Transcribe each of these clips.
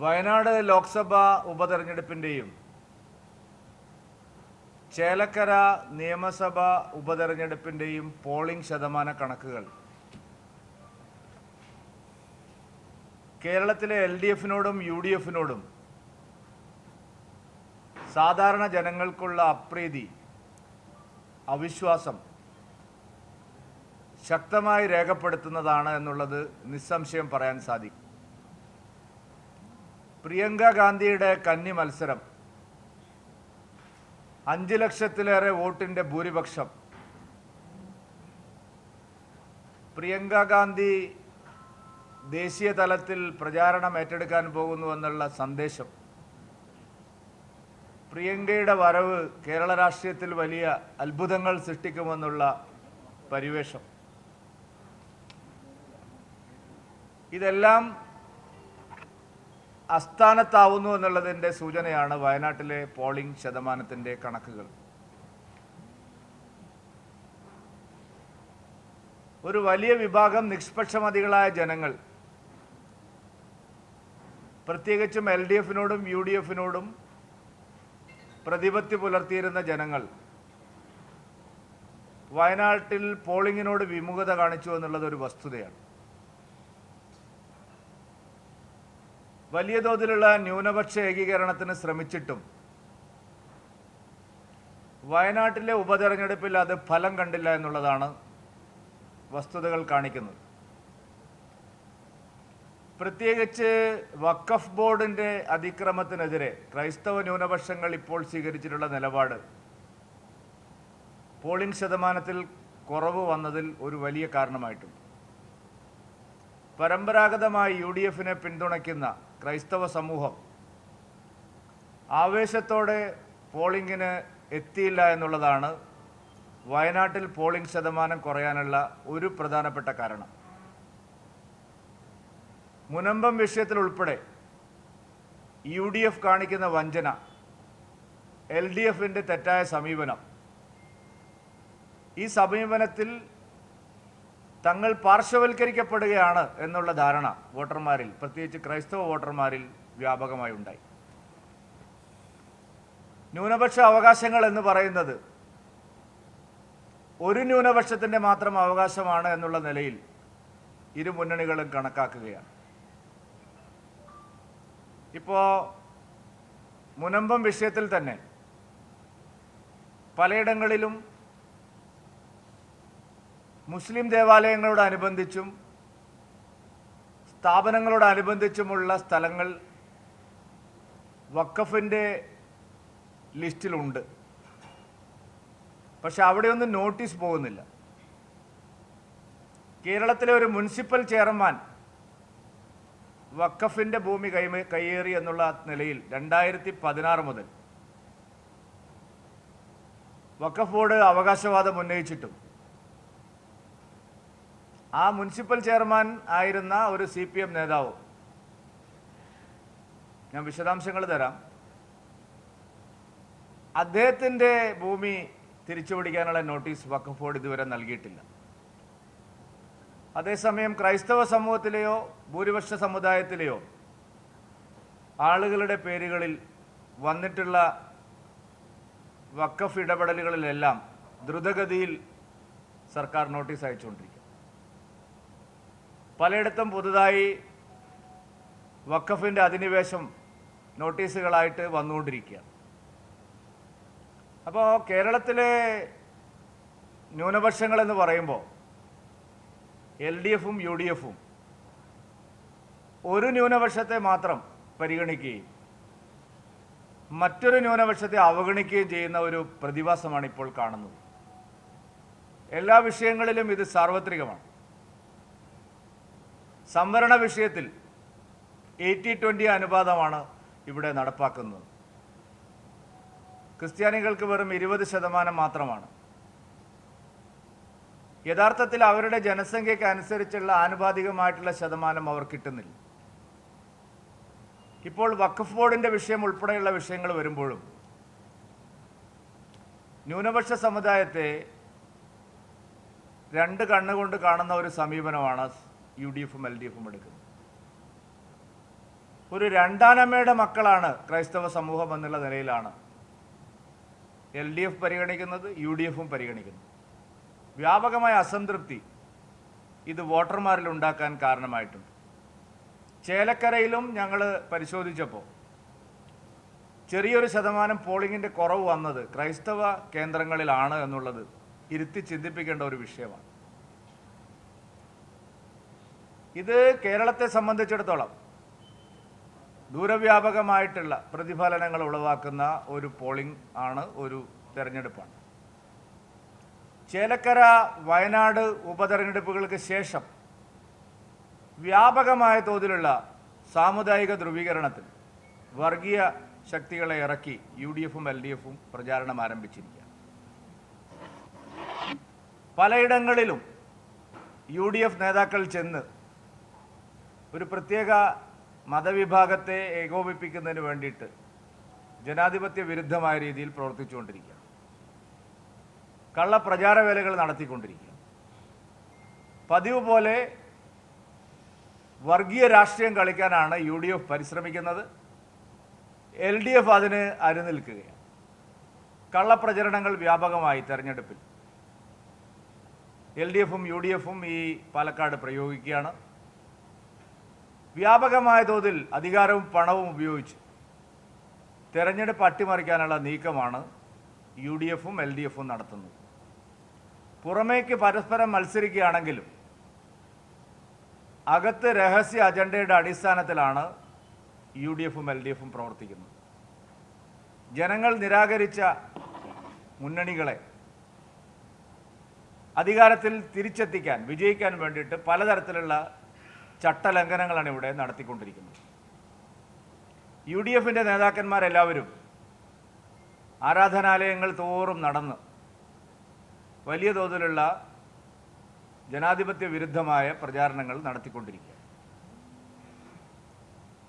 വയനാട് ലോക്സഭാ ഉപതെരഞ്ഞെടുപ്പിന്റെയും ചേലക്കര നിയമസഭാ ഉപതെരഞ്ഞെടുപ്പിന്റെയും പോളിംഗ് ശതമാന കണക്കുകൾ. കേരളത്തിലെ എൽ ഡി എഫിനോടും യു ഡി എഫിനോടും സാധാരണ ജനങ്ങൾക്കുള്ള അപ്രീതി അവിശ്വാസം ശക്തമായി രേഖപ്പെടുത്തുന്നതാണ് എന്നുള്ളത് നിസ്സംശയം പറയാൻ സാധിക്കും. പ്രിയങ്ക ഗാന്ധിയുടെ കന്നി മത്സരം. അഞ്ച് ലക്ഷത്തിലേറെ വോട്ടിന്റെ ഭൂരിപക്ഷം. പ്രിയങ്ക ഗാന്ധി ദേശീയ തലത്തിൽ പ്രചാരണം ഏറ്റെടുക്കാൻ പോകുന്നു എന്നുള്ള സന്ദേശം. പ്രിയങ്കയുടെ വരവ് കേരള രാഷ്ട്രീയത്തിൽ വലിയ അത്ഭുതങ്ങൾ സൃഷ്ടിക്കുമെന്നുള്ള പരിവേഷം. ഇതെല്ലാം അസ്ഥാനത്താവുന്നു എന്നുള്ളതിന്റെ സൂചനയാണ് വയനാട്ടിലെ പോളിംഗ് ശതമാനത്തിന്റെ കണക്കുകൾ. ഒരു വലിയ വിഭാഗം നിഷ്പക്ഷമതികളായ ജനങ്ങൾ പ്രത്യേകിച്ചും എൽ ഡി എഫിനോടും യു ഡി എഫിനോടും പ്രതിപത്തി പുലർത്തിയിരുന്ന ജനങ്ങൾ വയനാട്ടിൽ പോളിങ്ങിനോട് വിമുഖത കാണിച്ചു എന്നുള്ളത് ഒരു വസ്തുതയാണ്. വലിയ തോതിലുള്ള ന്യൂനപക്ഷ ഏകീകരണത്തിന് ശ്രമിച്ചിട്ടും വയനാട്ടിലെ ഉപതെരഞ്ഞെടുപ്പിൽ അത് ഫലം കണ്ടില്ല എന്നുള്ളതാണ് വസ്തുതകൾ കാണിക്കുന്നത്. പ്രത്യേകിച്ച് വഖഫ് ബോർഡിന്റെ അതിക്രമത്തിനെതിരെ ക്രൈസ്തവ ന്യൂനപക്ഷങ്ങൾ ഇപ്പോൾ സ്വീകരിച്ചിട്ടുള്ള നിലപാട് പോളിംഗ് ശതമാനത്തിൽ കുറവ് വന്നതിൽ ഒരു വലിയ കാരണമായിട്ടുണ്ട്. പരമ്പരാഗതമായി യു ഡി എഫിനെ പിന്തുണയ്ക്കുന്ന ക്രൈസ്തവ സമൂഹം ആവേശത്തോടെ പോളിംഗിന് എത്തിയില്ല എന്നുള്ളതാണ് വയനാട്ടിൽ പോളിംഗ് ശതമാനം കുറയാനുള്ള ഒരു പ്രധാനപ്പെട്ട കാരണം. മുനമ്പം വിഷയത്തിൽ ഉൾപ്പെടെ യു ഡി എഫ് കാണിക്കുന്ന വഞ്ചന എൽ ഡി എഫിന്റെ തെറ്റായ സമീപനം. ഈ സമീപനത്തിൽ തങ്ങൾ പാർശ്വവൽക്കരിക്കപ്പെടുകയാണ് എന്നുള്ള ധാരണ വോട്ടർമാരിൽ പ്രത്യേകിച്ച് ക്രൈസ്തവ വോട്ടർമാരിൽ വ്യാപകമായി ഉണ്ടായി. ന്യൂനപക്ഷ അവകാശങ്ങൾ എന്ന് പറയുന്നത് ഒരു ന്യൂനപക്ഷത്തിന്റെ മാത്രം അവകാശമാണ് എന്നുള്ള നിലയിൽ ഇരു മുന്നണികളും കണക്കാക്കുകയാണ്. ഇപ്പോൾ മുനമ്പം വിഷയത്തിൽ തന്നെ പലയിടങ്ങളിലും മുസ്ലിം ദേവാലയങ്ങളോടനുബന്ധിച്ചും സ്ഥാപനങ്ങളോടനുബന്ധിച്ചുമുള്ള സ്ഥലങ്ങൾ വക്കഫിന്റെ ലിസ്റ്റിലുണ്ട്. പക്ഷെ അവിടെയൊന്നും നോട്ടീസ് പോകുന്നില്ല. കേരളത്തിലെ ഒരു മുനിസിപ്പൽ ചെയർമാൻ വക്കഫിന്റെ ഭൂമി കൈ കയ്യേറി എന്നുള്ള നിലയിൽ രണ്ടായിരത്തി പതിനാറ് മുതൽ വക്കഫ് ബോർഡ് അവകാശവാദം ഉന്നയിച്ചിട്ടും ആ മുനിസിപ്പൽ ചെയർമാൻ ആയിരുന്ന ഒരു സി പി എം നേതാവ്. ഞാൻ വിശദാംശങ്ങൾ തരാം. അദ്ദേഹത്തിന്റെ ഭൂമി തിരിച്ചുപിടിക്കാനുള്ള നോട്ടീസ് വഖഫ് ബോർഡ് ഇതുവരെ നൽകിയിട്ടില്ല. അതേസമയം ക്രൈസ്തവ സമൂഹത്തിലെയോ ഭൂരിപക്ഷ സമുദായത്തിലെയോ ആളുകളുടെ പേരുകളിൽ വന്നിട്ടുള്ള വക്കഫ് ഇടപെടലുകളിലെല്ലാം ദ്രുതഗതിയിൽ സർക്കാർ നോട്ടീസ് അയച്ചുകൊണ്ടിരിക്കും പലയിടത്തും പുതുതായി വഖഫിന്റെ അധിനിവേശം നോട്ടീസുകളായിട്ട് വന്നുകൊണ്ടിരിക്കുകയാണ് അപ്പോൾ കേരളത്തിലെ ന്യൂനപക്ഷങ്ങളെന്ന് പറയുമ്പോൾ എൽ ഡി എഫും യു ഡി എഫും ഒരു ന്യൂനപക്ഷത്തെ മാത്രം പരിഗണിക്കുകയും മറ്റൊരു ന്യൂനപക്ഷത്തെ അവഗണിക്കുകയും ചെയ്യുന്ന ഒരു പ്രതിഭാസമാണ് ഇപ്പോൾ കാണുന്നത്. എല്ലാ വിഷയങ്ങളിലും ഇത് സാർവത്രികമാണ്. സംവരണ വിഷയത്തിൽ എയ്റ്റി ട്വന്റി അനുപാതമാണ് ഇവിടെ നടപ്പാക്കുന്നത്. ക്രിസ്ത്യാനികൾക്ക് വെറും ഇരുപത് ശതമാനം മാത്രമാണ്. യഥാർത്ഥത്തിൽ അവരുടെ ജനസംഖ്യയ്ക്ക് അനുസരിച്ചുള്ള ആനുപാതികമായിട്ടുള്ള ശതമാനം അവർ കിട്ടുന്നില്ല. ഇപ്പോൾ വഖഫ് ബോർഡിന്റെ വിഷയം ഉൾപ്പെടെയുള്ള വിഷയങ്ങൾ വരുമ്പോഴും ന്യൂനപക്ഷ സമുദായത്തെ രണ്ട് കണ്ണുകൊണ്ട് കാണുന്ന ഒരു സമീപനമാണ് യു ഡി എഫും എൽ ഡി എഫും എടുക്കുന്നത് ഒരു രണ്ടാനമ്മയുടെ മക്കളാണ് ക്രൈസ്തവ സമൂഹം എന്നുള്ള നിലയിലാണ് എൽ ഡി എഫ് പരിഗണിക്കുന്നത് യു ഡി എഫും പരിഗണിക്കുന്നത്. വ്യാപകമായ അസംതൃപ്തി ഇത് വോട്ടർമാരിൽ ഉണ്ടാക്കാൻ കാരണമായിട്ടുണ്ട്. ചേലക്കരയിലും ഞങ്ങൾ പരിശോധിച്ചപ്പോൾ ചെറിയൊരു ശതമാനം പോളിംഗിന്റെ കുറവ് വന്നത് ക്രൈസ്തവ കേന്ദ്രങ്ങളിലാണ് എന്നുള്ളത് ഇരുത്തി ചിന്തിപ്പിക്കേണ്ട ഒരു വിഷയമാണ്. ഇത് കേരളത്തെ സംബന്ധിച്ചിടത്തോളം ദൂരവ്യാപകമായിട്ടുള്ള പ്രതിഫലനങ്ങൾ ഉളവാക്കുന്ന ഒരു പോളിംഗ് ആണ് ഒരു തെരഞ്ഞെടുപ്പാണ്. ചേലക്കര വയനാട് ഉപതെരഞ്ഞെടുപ്പുകൾക്ക് ശേഷം വ്യാപകമായ തോതിലുള്ള സാമുദായിക ധ്രുവീകരണത്തിൽ വർഗീയ ശക്തികളെ ഇറക്കി യു ഡി എഫും എൽ ഡി എഫും പ്രചാരണം ആരംഭിച്ചിരിക്കുകയാണ്. പലയിടങ്ങളിലും യു ഡി എഫ് നേതാക്കൾ ചെന്ന് ഒരു പ്രത്യേക മതവിഭാഗത്തെ ഏകോപിപ്പിക്കുന്നതിന് വേണ്ടിയിട്ട് ജനാധിപത്യ വിരുദ്ധമായ രീതിയിൽ പ്രവർത്തിച്ചുകൊണ്ടിരിക്കുകയാണ്. കള്ളപ്രചാര വേലകൾ നടത്തിക്കൊണ്ടിരിക്കുക പതിവ് പോലെ വർഗീയ രാഷ്ട്രീയം കളിക്കാനാണ് യു ഡി എഫ് പരിശ്രമിക്കുന്നത്. എൽ ഡി എഫ് അതിന് അരുനിൽക്കുകയാണ് കള്ളപ്രചരണങ്ങൾ വ്യാപകമായി തെരഞ്ഞെടുപ്പിൽ. എൽ ഡി എഫും യു ഡി എഫും ഈ പാലക്കാട് പ്രയോഗിക്കുകയാണ്. വ്യാപകമായ തോതിൽ അധികാരവും പണവും ഉപയോഗിച്ച് തെരഞ്ഞെടുപ്പ് അട്ടിമറിക്കാനുള്ള നീക്കമാണ് യു ഡി എഫും എൽ ഡി എഫും നടത്തുന്നത്. പുറമേക്ക് പരസ്പരം മത്സരിക്കുകയാണെങ്കിലും അകത്ത് രഹസ്യ അജണ്ടയുടെ അടിസ്ഥാനത്തിലാണ് യു ഡി എഫും എൽ ഡി എഫും പ്രവർത്തിക്കുന്നത്. ജനങ്ങൾ നിരാകരിച്ച മുന്നണികളെ അധികാരത്തിൽ തിരിച്ചെത്തിക്കാൻ വിജയിക്കാൻ വേണ്ടിയിട്ട് പലതരത്തിലുള്ള ചട്ടലംഘനങ്ങളാണ് ഇവിടെ നടത്തിക്കൊണ്ടിരിക്കുന്നത്. യു ഡി എഫിന്റെ നേതാക്കന്മാരെല്ലാവരും ആരാധനാലയങ്ങൾ തോറും നടന്ന് വലിയ തോതിലുള്ള ജനാധിപത്യ വിരുദ്ധമായ പ്രചാരണങ്ങൾ നടത്തിക്കൊണ്ടിരിക്കുക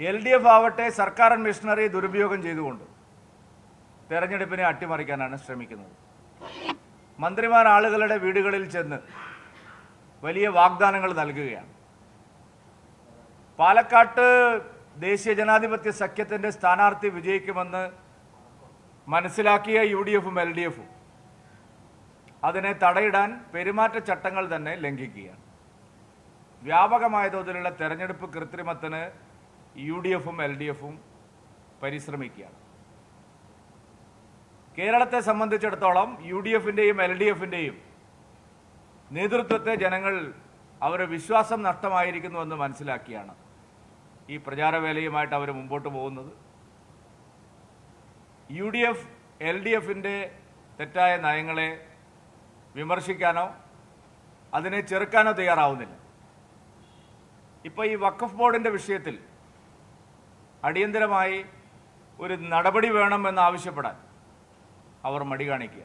എൽ ഡി എഫ് ആവട്ടെ സർക്കാർ മിഷണറി ദുരുപയോഗം ചെയ്തുകൊണ്ട് തെരഞ്ഞെടുപ്പിനെ അട്ടിമറിക്കാനാണ് ശ്രമിക്കുന്നത്. മന്ത്രിമാർ ആളുകളുടെ വീടുകളിൽ ചെന്ന് വലിയ വാഗ്ദാനങ്ങൾ നൽകുകയാണ്. പാലക്കാട്ട് ദേശീയ ജനാധിപത്യ സഖ്യത്തിന്റെ സ്ഥാനാർത്ഥി വിജയിക്കുമെന്ന് മനസ്സിലാക്കിയ യു ഡി എഫും എൽ ഡി എഫും അതിനെ തടയിടാൻ പെരുമാറ്റച്ചട്ടങ്ങൾ തന്നെ ലംഘിക്കുകയാണ്. വ്യാപകമായ തോതിലുള്ള തെരഞ്ഞെടുപ്പ് കൃത്രിമത്തിന് യു ഡി എഫും എൽ ഡി എഫും പരിശ്രമിക്കുകയാണ്. കേരളത്തെ സംബന്ധിച്ചിടത്തോളം യു ഡി എഫിന്റെയും എൽ ഡി എഫിന്റെയും നേതൃത്വത്തെ ജനങ്ങൾ അവരുടെ വിശ്വാസം നഷ്ടമായിരിക്കുന്നുവെന്ന് മനസ്സിലാക്കിയാണ് ഈ പ്രചാരവേലയുമായിട്ട് അവർ മുമ്പോട്ട് പോകുന്നത്. U D F L D എഫിന്റെ തെറ്റായ നയങ്ങളെ വിമർശിക്കാനോ അതിനെ ചെറുക്കാനോ തയ്യാറാവുന്നില്ല. ഇപ്പോൾ ഈ വഖഫ് ബോർഡിന്റെ വിഷയത്തിൽ അടിയന്തരമായി ഒരു നടപടി വേണമെന്ന് ആവശ്യപ്പെടാൻ അവർ മടി കാണിക്കുക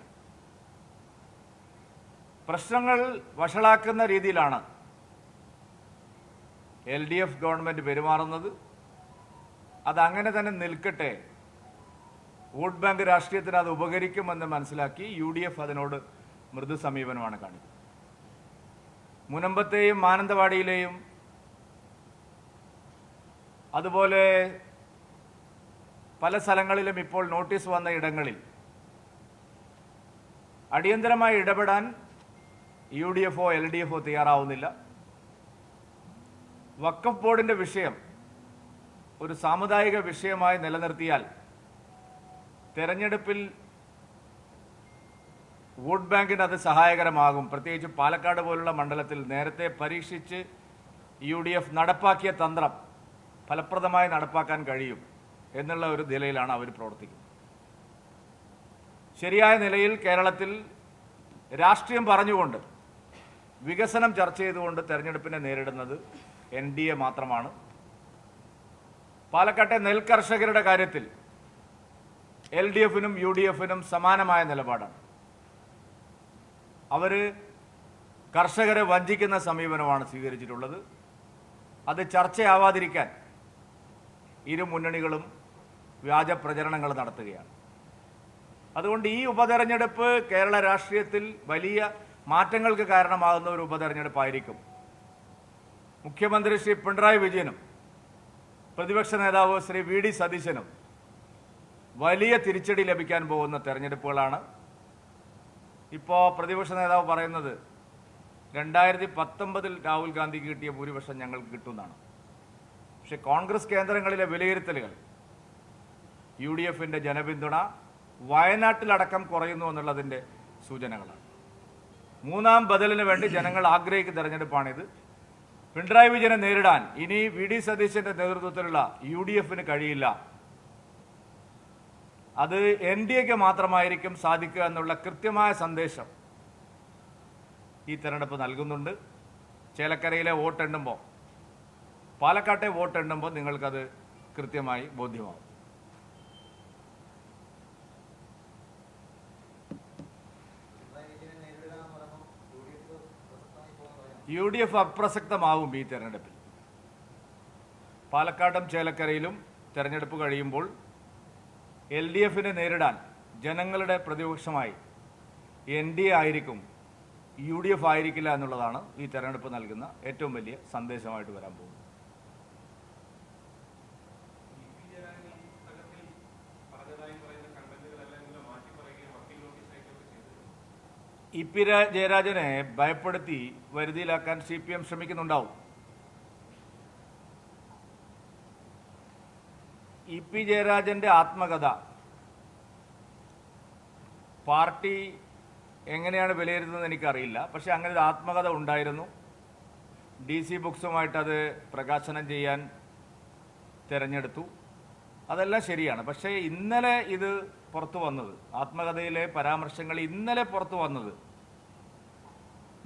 പ്രശ്നങ്ങൾ വഷളാക്കുന്ന രീതിയിലാണ് എൽ ഡി എഫ് ഗവൺമെന്റ് പെരുമാറുന്നത് അതങ്ങനെ തന്നെ നിൽക്കട്ടെ. വോട്ട് ബാങ്ക് രാഷ്ട്രീയത്തിന് അത് ഉപകരിക്കുമെന്ന് മനസ്സിലാക്കി യു ഡി എഫ് അതിനോട് മൃദു സമീപനമാണ് കാണിക്കുന്നത്. മുനമ്പത്തെയും മാനന്തവാടിയിലെയും അതുപോലെ പല സ്ഥലങ്ങളിലും ഇപ്പോൾ നോട്ടീസ് വന്ന ഇടങ്ങളിൽ അടിയന്തരമായി ഇടപെടാൻ യു ഡി എഫോ എൽ ഡി എഫോ തയ്യാറാവുന്നില്ല. വക്കഫ് ബോർഡിന്റെ വിഷയം ഒരു സാമുദായിക വിഷയമായി നിലനിർത്തിയാൽ തെരഞ്ഞെടുപ്പിൽ വോട്ട് ബാങ്കിന് അത് സഹായകരമാകും. പ്രത്യേകിച്ച് പാലക്കാട് പോലുള്ള മണ്ഡലത്തിൽ നേരത്തെ പരീക്ഷിച്ച് യു ഡി എഫ് നടപ്പാക്കിയ തന്ത്രം ഫലപ്രദമായി നടപ്പാക്കാൻ കഴിയും എന്നുള്ള ഒരു നിലയിലാണ് അവർ പ്രവർത്തിക്കുന്നത്. ശരിയായ നിലയിൽ കേരളത്തിൽ രാഷ്ട്രീയം പറഞ്ഞുകൊണ്ട് വികസനം ചർച്ച ചെയ്തുകൊണ്ട് തെരഞ്ഞെടുപ്പിനെ നേരിടുന്നത് എൻ ഡി എ മാത്രമാണ്. പാലക്കാട്ടെ നെൽകർഷകരുടെ കാര്യത്തിൽ എൽ ഡി എഫിനും യു ഡി എഫിനും സമാനമായ നിലപാടാണ്. അവർ കർഷകരെ വഞ്ചിക്കുന്ന സമീപനമാണ് സ്വീകരിച്ചിട്ടുള്ളത്. അത് ചർച്ചയാവാതിരിക്കാൻ ഇരു മുന്നണികളും വ്യാജ പ്രചരണങ്ങൾ നടത്തുകയാണ്. അതുകൊണ്ട് ഈ ഉപതെരഞ്ഞെടുപ്പ് കേരള രാഷ്ട്രീയത്തിൽ വലിയ മാറ്റങ്ങൾക്ക് കാരണമാകുന്ന ഒരു ഉപതെരഞ്ഞെടുപ്പായിരിക്കും. മുഖ്യമന്ത്രി ശ്രീ പിണറായി വിജയനും പ്രതിപക്ഷ നേതാവ് ശ്രീ വി ഡി സതീശനും വലിയ തിരിച്ചടി ലഭിക്കാൻ പോകുന്ന തെരഞ്ഞെടുപ്പുകളാണ്. ഇപ്പോൾ പ്രതിപക്ഷ നേതാവ് പറയുന്നത് രണ്ടായിരത്തി പത്തൊമ്പതിൽ രാഹുൽ ഗാന്ധിക്ക് കിട്ടിയ ഭൂരിപക്ഷം ഞങ്ങൾക്ക് കിട്ടുമെന്നാണ്. പക്ഷെ കോൺഗ്രസ് കേന്ദ്രങ്ങളിലെ വിലയിരുത്തലുകൾ യു ഡി എഫിന്റെ ജനപിന്തുണ വയനാട്ടിലടക്കം കുറയുന്നു എന്നുള്ളതിന്റെ സൂചനകളാണ്. മൂന്നാം ബദലിന് വേണ്ടി ജനങ്ങൾ ആഗ്രഹിക്കുന്ന തെരഞ്ഞെടുപ്പാണിത്. പിണറായി വിജയനെ നേരിടാൻ ഇനി വി ഡി സതീശന്റെ നേതൃത്വത്തിലുള്ള യു ഡി എഫിന് കഴിയില്ല. അത് എൻ ഡി എക്ക് മാത്രമായിരിക്കും സാധിക്കുക എന്നുള്ള കൃത്യമായ സന്ദേശം ഈ തെരഞ്ഞെടുപ്പ് നൽകുന്നുണ്ട്. ചേലക്കരയിലെ വോട്ടെണ്ണുമ്പോൾ പാലക്കാട്ടെ വോട്ടെണ്ണുമ്പോൾ നിങ്ങൾക്കത് കൃത്യമായി ബോധ്യമാവും യു ഡി എഫ് അപ്രസക്തമാവും ഈ തെരഞ്ഞെടുപ്പിൽ. പാലക്കാടും ചേലക്കരയിലും തെരഞ്ഞെടുപ്പ് കഴിയുമ്പോൾ എൽ ഡി എഫിനെ നേരിടാൻ ജനങ്ങളുടെ പ്രതിപക്ഷമായി എൻ ഡി എ ആയിരിക്കും യു ഡി എഫ് ആയിരിക്കില്ല എന്നുള്ളതാണ് ഈ തെരഞ്ഞെടുപ്പ് നൽകുന്ന ഏറ്റവും വലിയ സന്ദേശമായിട്ട് വരാൻ പോകുന്നത്. ഇ പി ജയരാജനെ ഭയപ്പെടുത്തി വരുതിയിലാക്കാൻ സി പി എം ശ്രമിക്കുന്നുണ്ടാവും. ഇ പി ജയരാജന്റെ ആത്മകഥ പാർട്ടി എങ്ങനെയാണ് വിലയിരുത്തുന്നത് എനിക്കറിയില്ല. പക്ഷെ അങ്ങനെ ഒരു ആത്മകഥ ഉണ്ടായിരുന്നു. ഡി സി ബുക്സുമായിട്ടത് പ്രകാശനം ചെയ്യാൻ തിരഞ്ഞെടുത്തു. അതെല്ലാം ശരിയാണ്. പക്ഷേ ഇന്നലെ ഇത് പുറത്തു വന്നത്. ആത്മകഥയിലെ പരാമർശങ്ങൾ ഇന്നലെ പുറത്തു വന്നത്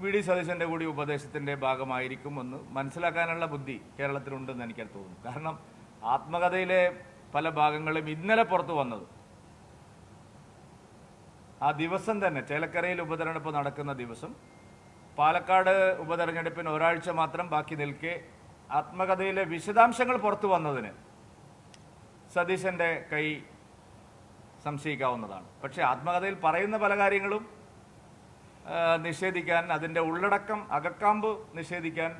വി ഡി സതീശന്റെ കൂടി ഉപദേശത്തിന്റെ ഭാഗമായിരിക്കുമെന്ന് മനസ്സിലാക്കാനുള്ള ബുദ്ധി കേരളത്തിലുണ്ടെന്ന് എനിക്ക് തോന്നുന്നു. കാരണം ആത്മകഥയിലെ പല ഭാഗങ്ങളും ഇന്നലെ പുറത്തു വന്നത്. ആ ദിവസം തന്നെ ചേലക്കരയിൽ ഉപതെരഞ്ഞെടുപ്പ് നടക്കുന്ന ദിവസം പാലക്കാട് ഉപതെരഞ്ഞെടുപ്പിന് ഒരാഴ്ച മാത്രം ബാക്കി നിൽക്കെ ആത്മകഥയിലെ വിശദാംശങ്ങൾ പുറത്തു വന്നതിന് സതീശന്റെ കൈ സംശയിക്കാവുന്നതാണ്. പക്ഷേ ആത്മകഥയിൽ പറയുന്ന പല കാര്യങ്ങളും നിഷേധിക്കാൻ അതിന്റെ ഉള്ളടക്കം അകക്കാമ്പ് നിഷേധിക്കാൻ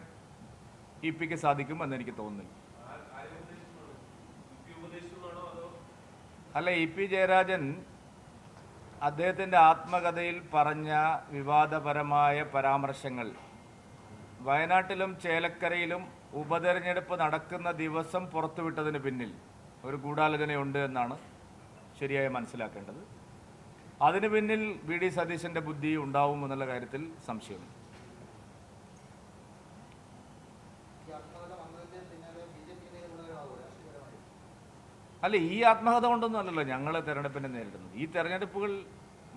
ഇ പിക്ക് സാധിക്കും എന്നെനിക്ക് തോന്നുന്നില്ല. അല്ല ഇ പി ജയരാജൻ അദ്ദേഹത്തിന്റെ ആത്മകഥയിൽ പറഞ്ഞ വിവാദപരമായ പരാമർശങ്ങൾ വയനാട്ടിലും ചേലക്കരയിലും ഉപതെരഞ്ഞെടുപ്പ് നടക്കുന്ന ദിവസം പുറത്തുവിട്ടതിന് പിന്നിൽ ഒരു ഗൂഢാലോചനയുണ്ട് എന്നാണ് ശരിയായി മനസ്സിലാക്കേണ്ടത്. അതിന് പിന്നിൽ വി. ഡി. സതീശന്റെ ബുദ്ധി ഉണ്ടാവും എന്നുള്ള കാര്യത്തിൽ സംശയമുണ്ട് അല്ല ഈ ആത്മഹത കൊണ്ടൊന്നും അല്ലല്ലോ ഞങ്ങൾ തെരഞ്ഞെടുപ്പിനെ നേരിടുന്നത്. ഈ തെരഞ്ഞെടുപ്പുകൾ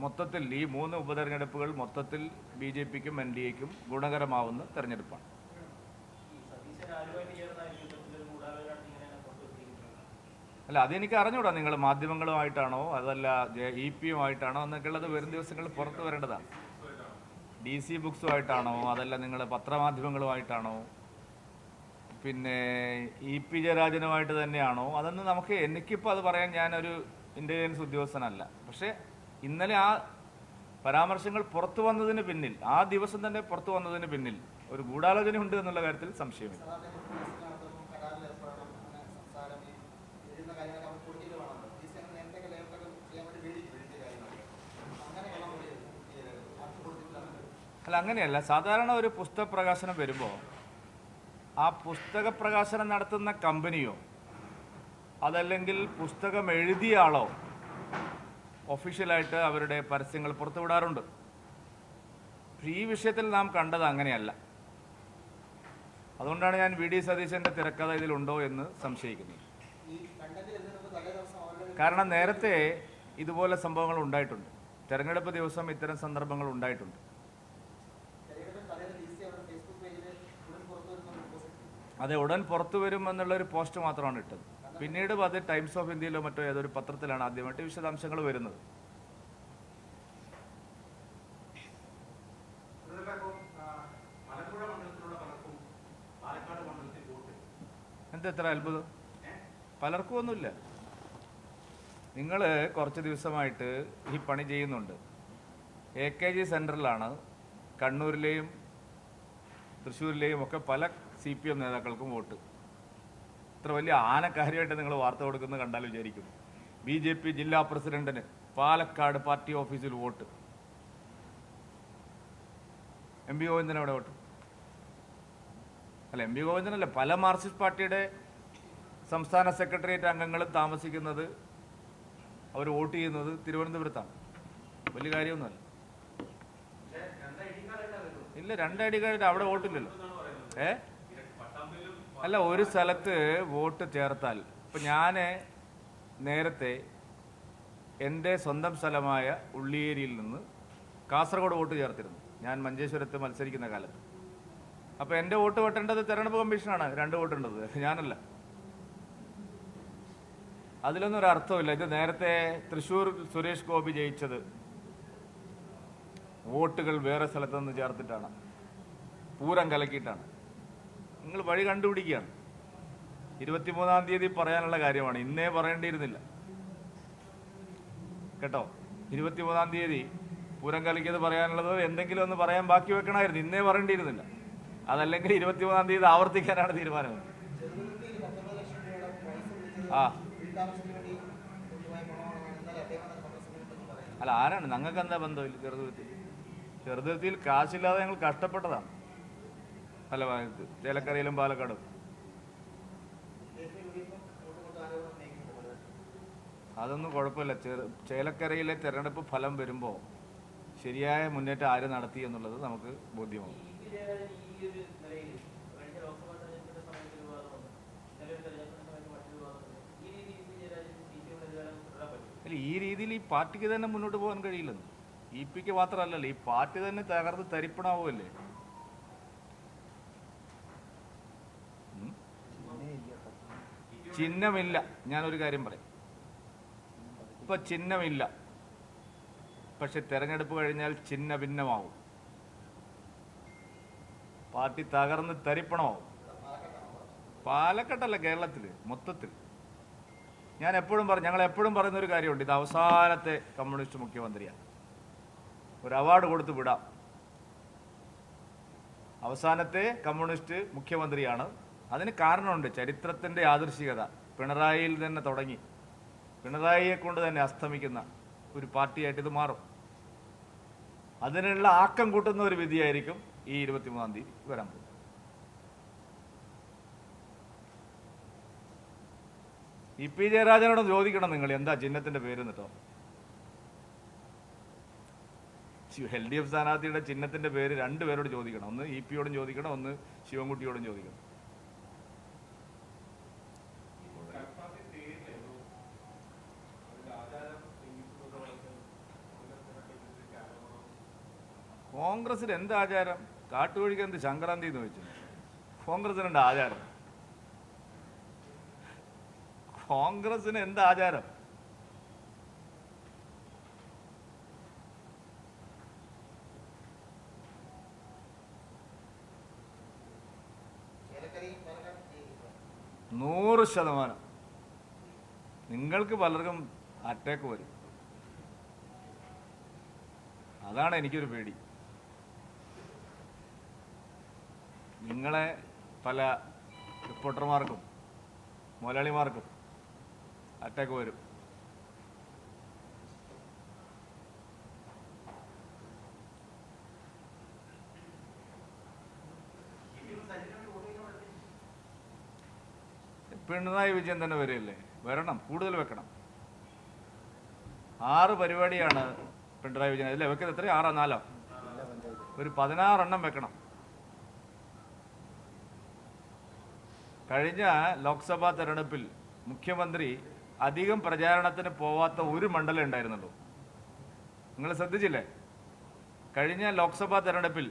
മൊത്തത്തിൽ ഈ മൂന്ന് ഉപതെരഞ്ഞെടുപ്പുകൾ മൊത്തത്തിൽ ബി ജെ പിക്കും എൻ ഡി എക്കും ഗുണകരമാവുന്ന തെരഞ്ഞെടുപ്പാണ്. അല്ല അതെനിക്ക് അറിഞ്ഞൂടാ നിങ്ങൾ മാധ്യമങ്ങളുമായിട്ടാണോ അതല്ല ഇ പിയുമായിട്ടാണോ എന്നൊക്കെയുള്ളത് വരും ദിവസങ്ങളിൽ പുറത്തു വരേണ്ടതാണ് ഡി സി ബുക്സുമായിട്ടാണോ അതല്ല നിങ്ങൾ പത്രമാധ്യമങ്ങളുമായിട്ടാണോ? പിന്നെ ഇ പി ജയരാജനുമായിട്ട് തന്നെയാണോ? അതൊന്നും നമുക്ക് എനിക്കിപ്പോൾ അത് പറയാൻ ഞാനൊരു ഇന്റലിജൻസ് ഉദ്യോഗസ്ഥനല്ല. പക്ഷേ ഇന്നലെ ആ പരാമർശങ്ങൾ പുറത്തു വന്നതിന് പിന്നിൽ ആ ദിവസം തന്നെ പുറത്തു വന്നതിന് പിന്നിൽ ഒരു ഗൂഢാലോചന ഉണ്ട് എന്നുള്ള കാര്യത്തിൽ സംശയമില്ല. അല്ല അങ്ങനെയല്ല. സാധാരണ ഒരു പുസ്തക പ്രകാശനം വരുമ്പോൾ ആ പുസ്തക പ്രകാശനം നടത്തുന്ന കമ്പനിയോ അതല്ലെങ്കിൽ പുസ്തകം എഴുതിയ ആളോ ഒഫീഷ്യലായിട്ട് അവരുടെ പരസ്യങ്ങൾ പുറത്തുവിടാറുണ്ട്. ഈ വിഷയത്തിൽ നാം കണ്ടത് അങ്ങനെയല്ല. അതുകൊണ്ടാണ് ഞാൻ വി. ഡി. സതീശന്റെ തിരക്കഥ ഇതിലുണ്ടോ എന്ന് സംശയിക്കുന്നത്. കാരണം നേരത്തെ ഇതുപോലെ സംഭവങ്ങൾ ഉണ്ടായിട്ടുണ്ട്. തെരഞ്ഞെടുപ്പ് ദിവസം ഇത്തരം സന്ദർഭങ്ങൾ ഉണ്ടായിട്ടുണ്ട്. അതെ ഉടൻ പുറത്തു വരും എന്നുള്ള ഒരു പോസ്റ്റ് മാത്രമാണ് ഇട്ടത്. പിന്നീട് അത് ടൈംസ് ഓഫ് ഇന്ത്യയിലോ മറ്റോ ഏതൊരു പത്രത്തിലാണ് ആദ്യമായിട്ട് വിശദാംശങ്ങൾ വരുന്നത്. എന്താ എത്ര അത്ഭുതം? പലർക്കും ഒന്നുമില്ല. നിങ്ങൾ കുറച്ച് ദിവസമായിട്ട് ഈ പണി ചെയ്യുന്നുണ്ട്. എ കെ ജി സെന്ററിലാണ് കണ്ണൂരിലെയും തൃശ്ശൂരിലെയും ഒക്കെ പല സി പി എം നേതാക്കൾക്കും വോട്ട്. ഇത്ര വലിയ ആനക്കാര്യമായിട്ട് നിങ്ങൾ വാർത്ത കൊടുക്കുന്നത് കണ്ടാൽ വിചാരിക്കും. ബി ജെ പി ജില്ലാ പ്രസിഡന്റിന് പാലക്കാട് പാർട്ടി ഓഫീസിൽ വോട്ട്. എം പി ഗോവിന്ദൻ അവിടെ വോട്ട്? അല്ല എം പി ഗോവിന്ദനല്ല പല മാർക്സിസ്റ്റ് പാർട്ടിയുടെ സംസ്ഥാന സെക്രട്ടേറിയറ്റ് അംഗങ്ങളും താമസിക്കുന്നത് അവർ വോട്ട് ചെയ്യുന്നത് തിരുവനന്തപുരത്താണ്. വലിയ കാര്യമൊന്നുമല്ല. ഇല്ല രണ്ട് ഐ ഡി കാർഡ് അവിടെ വോട്ടില്ലല്ലോ. ഏ? അല്ല ഒരു സ്ഥലത്ത് വോട്ട് ചേർത്താൽ. ഇപ്പം ഞാൻ നേരത്തെ എന്റെ സ്വന്തം സ്ഥലമായ ഉള്ളിയേരിയിൽ നിന്ന് കാസർഗോഡ് വോട്ട് ചേർത്തിരുന്നു. ഞാൻ മഞ്ചേശ്വരത്ത് മത്സരിക്കുന്ന കാലത്ത്. അപ്പോൾ എന്റെ വോട്ട് വെട്ടേണ്ടത് തെരഞ്ഞെടുപ്പ് കമ്മീഷനാണ്. രണ്ട് വോട്ടുണ്ടത് ഞാനല്ല. അതിലൊന്നും ഒരു അർത്ഥമില്ല ഇത് നേരത്തെ തൃശ്ശൂർ സുരേഷ് ഗോപി ജയിച്ചത് വോട്ടുകൾ വേറെ സ്ഥലത്ത് നിന്ന് ചേർത്തിട്ടാണ്. പൂരം കലക്കിയിട്ടാണ്. നിങ്ങൾ വഴി കണ്ടുപിടിക്കുകയാണ്. ഇരുപത്തിമൂന്നാം തീയതി പറയാനുള്ള കാര്യമാണ്. ഇന്നേ പറയേണ്ടിയിരുന്നില്ല. കേട്ടോ? ഇരുപത്തിമൂന്നാം തീയതി പൂരം കലിക്കത് പറയാനുള്ളത് എന്തെങ്കിലും ഒന്ന് പറയാൻ ബാക്കി വെക്കണമായിരുന്നു. ഇന്നേ പറയേണ്ടിയിരുന്നില്ല. അതല്ലെങ്കിൽ ഇരുപത്തിമൂന്നാം തീയതി ആവർത്തിക്കാനാണ് തീരുമാനം. ആ. അല്ല ആരാണ്? ഞങ്ങൾക്ക് എന്താ ബന്ധമില്ല ചെറുതുരുത്തി. ചെറുതുരുത്തിയിൽ കാശില്ലാതെ ഞങ്ങൾ കഷ്ടപ്പെട്ടതാണ്. അല്ല ചേലക്കരയിലും പാലക്കാടും. അതൊന്നും കുഴപ്പമില്ല. ചേലക്കരയിലെ തെരഞ്ഞെടുപ്പ് ഫലം വരുമ്പോൾ ശരിയായ മുന്നേറ്റം ആര് നടത്തി എന്നുള്ളത് നമുക്ക് ബോധ്യമാവും. അല്ല ഈ രീതിയിൽ ഈ പാർട്ടിക്ക് തന്നെ മുന്നോട്ട് പോകാൻ കഴിയില്ലെന്ന്. ഇ പിക്ക് മാത്രമല്ലല്ലോ ഈ പാർട്ടി തന്നെ തകർന്ന് തരിപ്പണാവുമല്ലേ ചിഹ്നമില്ല. ഞാനൊരു കാര്യം പറയാം. ഇപ്പൊ ചിഹ്നമില്ല. പക്ഷെ തെരഞ്ഞെടുപ്പ് കഴിഞ്ഞാൽ ചിഹ്ന ഭിന്നമാവും പാർട്ടി തകർന്ന് തരിപ്പണമാവും. പാലക്കാട്ടല്ല കേരളത്തിൽ മൊത്തത്തിൽ ഞാൻ എപ്പോഴും പറഞ്ഞു ഞങ്ങൾ എപ്പോഴും പറയുന്ന ഒരു കാര്യമുണ്ട്. ഇത് അവസാനത്തെ കമ്മ്യൂണിസ്റ്റ് മുഖ്യമന്ത്രിയാണ്. ഒരു അവാർഡ് കൊടുത്ത് വിടാം. അവസാനത്തെ കമ്മ്യൂണിസ്റ്റ് മുഖ്യമന്ത്രിയാണ്. അതിന് കാരണമുണ്ട് ചരിത്രത്തിന്റെ യാദൃശികത പിണറായിയിൽ തന്നെ തുടങ്ങി. പിണറായിയെ കൊണ്ട് തന്നെ അസ്തമിക്കുന്ന ഒരു പാർട്ടിയായിട്ട് ഇത് മാറും. അതിനുള്ള ആക്കം കൂട്ടുന്ന ഒരു വിധിയായിരിക്കും ഈ ഇരുപത്തിമൂന്നാം തീയതി വരാൻ പോകുന്നത്. ഇ പി ജയരാജനോട് ചോദിക്കണം നിങ്ങൾ എന്താ ചിഹ്നത്തിന്റെ പേര് എന്നിട്ടോ എൽ ഡി എഫ് സ്ഥാനാർത്ഥിയുടെ ചിഹ്നത്തിന്റെ പേര് രണ്ടുപേരോട് ചോദിക്കണം. ഒന്ന് ഇ പിയോടും ചോദിക്കണം ഒന്ന് ശിവൻകുട്ടിയോടും ചോദിക്കണം. കോൺഗ്രസിന് എന്ത് ആചാരം? കാട്ടുവഴിക്ക് എന്ത് സംക്രാന്തി എന്ന് ആചാരം കോൺഗ്രസിന് എന്ത് ആചാരം? ചേലക്കരയും പാലക്കാട് ജയിക്കും. നൂറ് ശതമാനം. നിങ്ങൾക്ക് പലർക്കും അറ്റാക്ക് വരും. അതാണ് എനിക്കൊരു പേടി. നിങ്ങളെ പല റിപ്പോർട്ടർമാർക്കും മുതലാളിമാർക്കും അറ്റാക്ക് വരും. പിണറായി വിജയൻ തന്നെ വരികയല്ലേ? വരണം കൂടുതൽ വെക്കണം. ആറ് പരിപാടിയാണ് പിണറായി വിജയൻ. അല്ലേ വെക്കുന്നത് എത്രയും? ആറോ നാലോ? ഒരു പതിനാറെണ്ണം വെക്കണം. കഴിഞ്ഞ ലോക്സഭാ തെരഞ്ഞെടുപ്പിൽ മുഖ്യമന്ത്രി അധികം പ്രചാരണത്തിന് പോവാത്ത ഒരു മണ്ഡലം ഉണ്ടായിരുന്നുള്ളൂ. നിങ്ങൾ ശ്രദ്ധിച്ചില്ലേ? കഴിഞ്ഞ ലോക്സഭാ തെരഞ്ഞെടുപ്പിൽ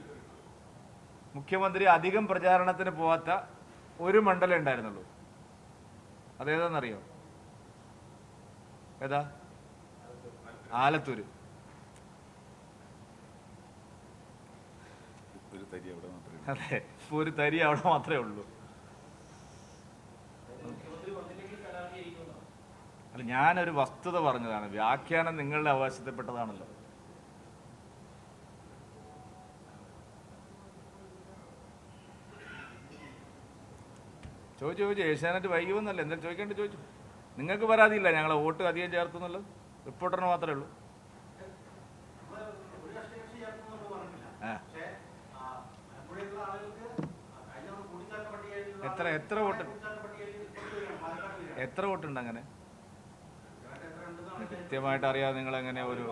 മുഖ്യമന്ത്രി അധികം പ്രചാരണത്തിന് പോവാത്ത ഒരു മണ്ഡലം ഉണ്ടായിരുന്നുള്ളൂ. അതേതാണെന്നറിയോ? ഏതാ? മാത്രമേ അതെ ഇപ്പൊ ഒരു തരി അവിടെ മാത്രമേ ഉള്ളൂ. അല്ല ഞാനൊരു വസ്തുത പറഞ്ഞതാണ്. വ്യാഖ്യാനം നിങ്ങളുടെ അവകാശത്തിൽപ്പെട്ടതാണല്ലോ. ചോദിച്ചു ചോദിച്ചു ഏഷ്യാനെറ്റ് വൈകുമെന്നല്ല? എന്തായാലും ചോദിക്കേണ്ടി ചോദിച്ചു. നിങ്ങൾക്ക് പരാതിയില്ല ഞങ്ങളെ വോട്ട് അധികം ചേർത്തു എന്നുള്ളത് റിപ്പോർട്ടറിന് മാത്രമേ ഉള്ളൂ. എത്ര എത്ര വോട്ട്? എത്ര വോട്ടുണ്ട് അങ്ങനെ? കൃത്യമായിട്ട് അറിയാതെ നിങ്ങൾ എങ്ങനെ ഒരു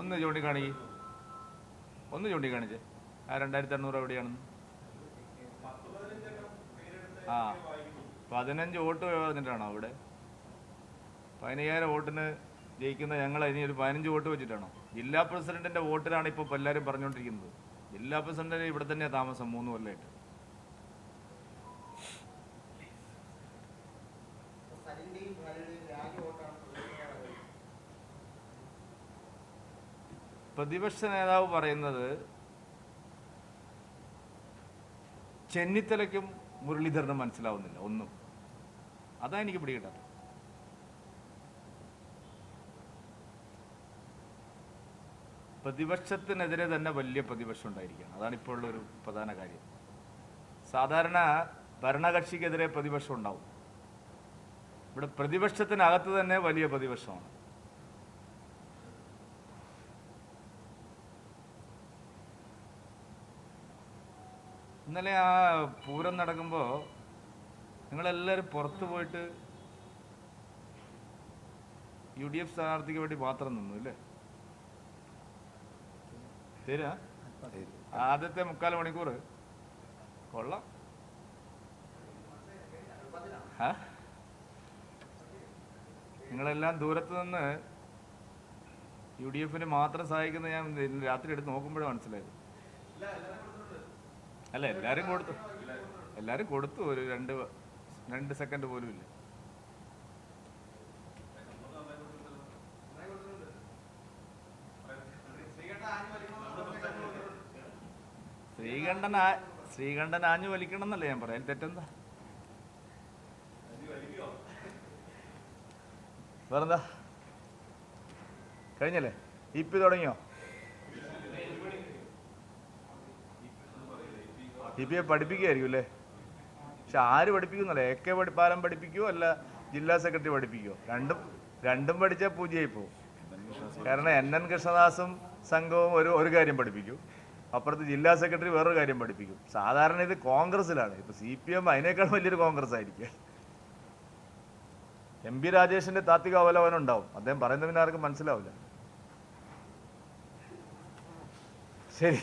ഒന്ന് ചൂണ്ടിക്കാണിക്ക്. ഒന്ന് ചൂണ്ടിക്കാണിച്ച്. ആ രണ്ടായിരത്തി എണ്ണൂറ് എവിടെയാണെന്ന്? ആ പതിനഞ്ച് വോട്ട് വന്നിട്ടാണോ അവിടെ? പതിനയ്യായിരം വോട്ടിന് ജയിക്കുന്ന ഞങ്ങൾ ഇനി ഒരു പതിനഞ്ച് വോട്ട് വെച്ചിട്ടാണോ? ജില്ലാ പ്രസിഡന്റിന്റെ വോട്ടിലാണ് ഇപ്പോൾ എല്ലാവരും പറഞ്ഞുകൊണ്ടിരിക്കുന്നത്. ജില്ലാ പ്രസിഡന്റിന് ഇവിടെ തന്നെയാണ് താമസം മൂന്ന് കൊല്ലമായിട്ട് പ്രതിപക്ഷ നേതാവ് പറയുന്നത് ചെന്നിത്തലയ്ക്കും മുരളീധരനും മനസ്സിലാവുന്നില്ല ഒന്നും. അതാ എനിക്ക് പിടികിട്ടത് പ്രതിപക്ഷത്തിനെതിരെ തന്നെ വലിയ പ്രതിപക്ഷം ഉണ്ടായിരിക്കണം അതാണ് ഇപ്പോൾ ഉള്ള ഒരു പ്രധാന കാര്യം. സാധാരണ ഭരണകക്ഷിക്കെതിരെ പ്രതിപക്ഷം ഉണ്ടാവും. ഇവിടെ പ്രതിപക്ഷത്തിനകത്ത് തന്നെ വലിയ പ്രതിപക്ഷമാണ്. ഇന്നലെ ആ പൂരം നടക്കുമ്പോൾ നിങ്ങളെല്ലാവരും പുറത്തു പോയിട്ട് യു ഡി എഫ് സ്ഥാനാർത്ഥിക്ക് വേണ്ടി മാത്രം നിന്നു അല്ലേ? ശരിയാ? ആദ്യത്തെ മുക്കാൽ മണിക്കൂർ. കൊള്ളാം? നിങ്ങളെല്ലാം ദൂരത്ത് നിന്ന് യു ഡി എഫിന് മാത്രം സഹായിക്കുന്ന ഞാൻ രാത്രി എടുത്ത് നോക്കുമ്പോഴേ മനസ്സിലായത്. അല്ല എല്ലാരും കൊടുത്തു. എല്ലാരും കൊടുത്തു. ഒരു രണ്ട് രണ്ട് സെക്കൻഡ് പോലും ഇല്ല. ശ്രീകണ്ഠൻ ശ്രീകണ്ഠൻ ആഞ്ഞു വലിക്കണം എന്നല്ലേ ഞാൻ പറയാൻ തെറ്റെന്താ? വേറെന്താ? കഴിഞ്ഞല്ലേ? ഇപ്പി തുടങ്ങിയോ? ഇ പി എ പഠിപ്പിക്കുകയായിരിക്കും അല്ലേ? പക്ഷെ ആര് പഠിപ്പിക്കുന്നല്ലേ എ കെ പഠിപ്പാലം പഠിപ്പിക്കുമോ അല്ല ജില്ലാ സെക്രട്ടറി പഠിപ്പിക്കുമോ രണ്ടും രണ്ടും പഠിച്ചാൽ പൂജയായി പോകും കാരണം എൻ എൻ കൃഷ്ണദാസും സംഘവും ഒരു ഒരു കാര്യം പഠിപ്പിക്കും. അപ്പുറത്ത് ജില്ലാ സെക്രട്ടറി വേറൊരു കാര്യം പഠിപ്പിക്കും. സാധാരണ ഇത് കോൺഗ്രസിലാണ് ഇപ്പൊ സി പി എം അതിനേക്കാൾ വലിയൊരു കോൺഗ്രസ് ആയിരിക്കും എം പി രാജേഷിന്റെ താത്വിക അവലോകനം ഉണ്ടാവും. അദ്ദേഹം പറയുന്നത് പിന്നെ ആർക്കും മനസ്സിലാവില്ല. ശരി.